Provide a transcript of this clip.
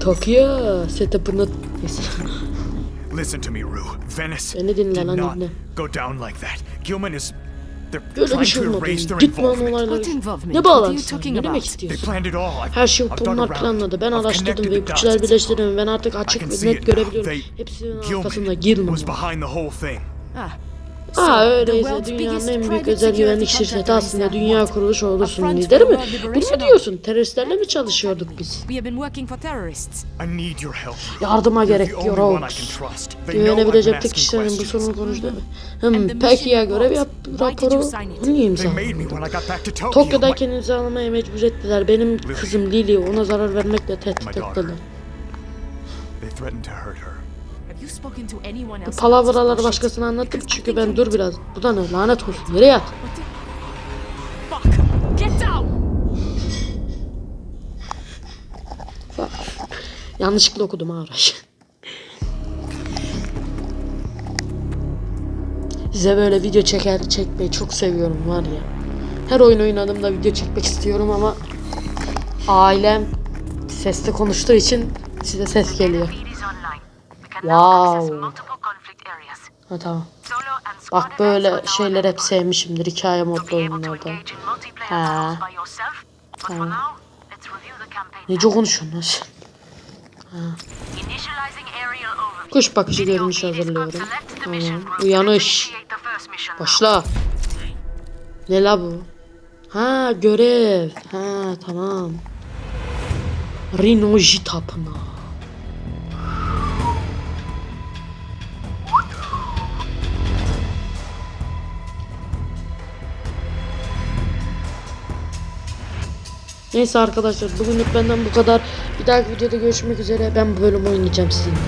Tokyo setup'ını. Listen to me, Rue. Venice Beni dinle did lan, not dinle. go down like that. Gilman is. They're Böyle bir trying şey to olmadı. erase their Gitme involvement. olayları. What involvement? Ne What are you bağlantısı? talking Ne demek about? They istiyorsun? planned it all. I've, Her şeyi I've dug bunlar around. planladı. Ben I've araştırdım connected ve the ipuçları dots. birleştirdim. Ben artık I açık can ve see net it now. görebiliyorum. They, Hepsinin arkasında Gilman Gilman was var. behind the whole thing. Ah. Aa öyleyse dünyanın en büyük özel güvenlik şirketi aslında uh, dünya olursun front lideri mi? Bunu mu or- diyorsun? Teröristlerle mi çalışıyorduk biz? Yardıma gerek I've been Güvenebilecek tek kişilerin bu sorunu konuştu. The Hmm, peki ya görev yap raporu niye imzaladın? Tokyo'dayken imzalamaya mecbur ettiler. Benim kızım Lily ona zarar vermekle tehdit ettiler. They threatened to hurt her. Bu palavraları başkasına anlattım çünkü ben dur biraz. Bu da ne lanet olsun. Nereye down! Yanlışlıkla okudum ha. Size böyle video çeker çekmeyi çok seviyorum var ya. Her oyun oynadığımda video çekmek istiyorum ama ailem sesli konuştuğu için size ses geliyor. Wow. Ha tamam. Bak böyle şeyler hep sevmişimdir hikaye modlu be able to oyunlarda. engage in multiplayer Ha. Tamam. Nece konuşuyorsun sen? Kuş bakışı görünüş hazırlıyorum. Tamam. Uyanış. Başla. Ne la bu? Ha görev. Ha tamam. Rinoji tapınağı. Neyse arkadaşlar bugünlük benden bu kadar. Bir dahaki videoda görüşmek üzere. Ben bu bölümü oynayacağım sizinle.